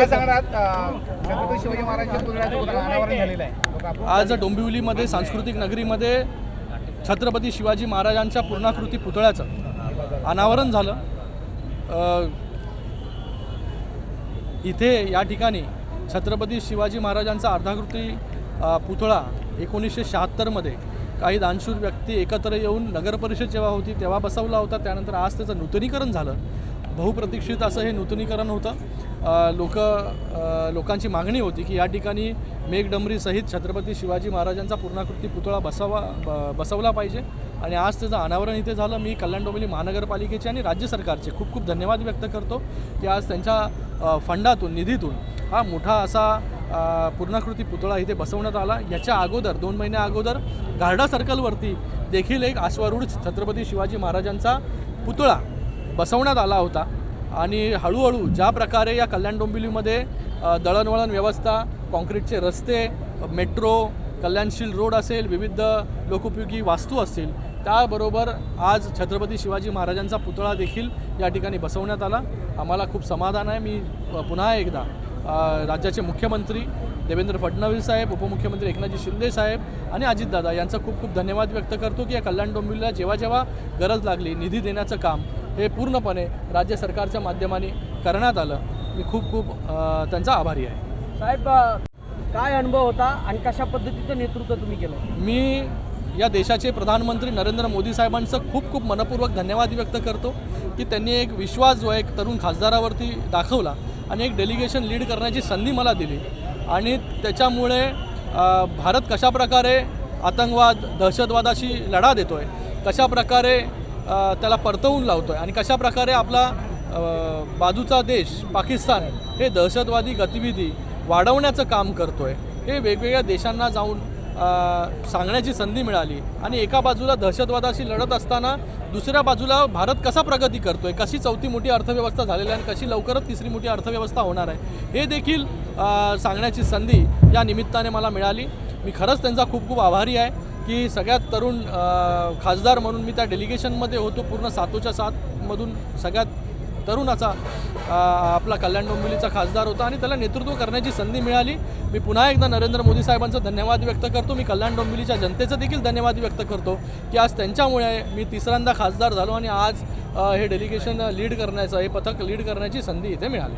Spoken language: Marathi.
काय सांगणार छत्रपती शिवाजी महाराजांच्या पुतळ्याचं अनावरण झालेलं आहे. आज डोंबिवलीमध्ये सांस्कृतिक नगरीमध्ये छत्रपती शिवाजी महाराजांच्या पूर्णाकृती पुतळ्याचं अनावरण झालं. इथे या ठिकाणी छत्रपती शिवाजी महाराजांचा अर्धाकृती पुतळा एकोणीसशे शहात्तरमध्ये काही दानशूर व्यक्ती एकत्र येऊन नगरपरिषद जेव्हा होती तेव्हा बसवला होता त्यानंतर आज त्याचं नूतनीकरण झालं. बहुप्रतीक्षित असं हे नूतनीकरण होतं. लोक लोकांची मागणी होती की या ठिकाणी मेघडंबरीसहित छत्रपती शिवाजी महाराजांचा पूर्णाकृती पुतळा बसावा ब- बसवला पाहिजे. आणि आज त्याचं अनावरण इथे झालं. मी कल्याण डोंबिवली महानगरपालिकेचे आणि राज्य सरकारचे खूप खूप धन्यवाद व्यक्त करतो की आज त्यांच्या फंडातून निधीतून हा मोठा असा पूर्णाकृती पुतळा इथे बसवण्यात आला. याच्या अगोदर दोन महिन्या अगोदर गार्डा सर्कलवरती देखील एक आश्वारूढ छत्रपती शिवाजी महाराजांचा पुतळा बसवण्यात आला होता. आणि हळूहळू ज्या प्रकारे या कल्याण डोंबिवलीमध्ये दळणवळण व्यवस्था कॉन्क्रीटचे रस्ते मेट्रो कल्याणशील रोड असेल विविध लोकोपयोगी वास्तू असतील त्याबरोबर आज छत्रपती शिवाजी महाराजांचा पुतळा देखील या ठिकाणी बसवण्यात आला. आम्हाला खूप समाधान आहे. मी पुन्हा एकदा राज्याचे मुख्यमंत्री देवेंद्र फडणवीस साहेब उपमुख्यमंत्री एकनाथजी शिंदे साहेब आणि अजितदादा यांचा खूप खूप धन्यवाद व्यक्त करतो की या कल्याण डोंबिवलीला जेव्हा जेव्हा गरज लागली निधी देण्याचं काम हे पूर्णपणे राज्य सरकारच्या माध्यमाने करण्यात आलं. मी खूप खूप त्यांचा आभारी आहे. साहेब काय अनुभव होता आणि कशा पद्धतीचं नेतृत्व तुम्ही केलं? मी या देशाचे प्रधानमंत्री नरेंद्र मोदी साहेबांचं खूप खूप मनपूर्वक धन्यवाद व्यक्त करतो की त्यांनी एक विश्वास जो आहे एक तरुण खासदारावरती दाखवला आणि एक डेलिगेशन लीड करण्याची संधी मला दिली. आणि त्याच्यामुळे भारत कशाप्रकारे आतंकवाद दहशतवादाशी लढा देतो आहे कशाप्रकारे त्याला परतवून लावतो आहे आणि कशाप्रकारे आपला बाजूचा देश पाकिस्तान हे दहशतवादी गतिविधी वाढवण्याचं काम करतो आहे हे वेगवेगळ्या देशांना जाऊन सांगण्याची संधी मिळाली. आणि एका बाजूला दहशतवादाशी लढत असताना दुसऱ्या बाजूला भारत कसा प्रगती करतोय कशी चौथी मोठी अर्थव्यवस्था झालेली आहे आणि कशी लवकरच तिसरी मोठी अर्थव्यवस्था होणार आहे हे देखील सांगण्याची संधी या निमित्ताने मला मिळाली. मी खरंच त्यांचा खूप खूप आभारी आहे. की सगळ्यात तरुण खासदार म्हणून मी त्या डेलिगेशनमध्ये होतो पूर्ण सातोच्या सातमधून सगळ्यात तरुणाचा आपला कल्याण डोंबिवलीचा खासदार होता आणि त्याला नेतृत्व करण्याची संधी मिळाली. मी पुन्हा एकदा नरेंद्र मोदी साहेबांचा धन्यवाद व्यक्त करतो. मी कल्याण डोंबिवलीच्या जनतेचं देखील धन्यवाद व्यक्त करतो की आज त्यांच्यामुळे मी तिसऱ्यांदा खासदार झालो आणि आज हे डेलिगेशन लीड करण्याचं हे पथक लीड करण्याची संधी इथे मिळाली.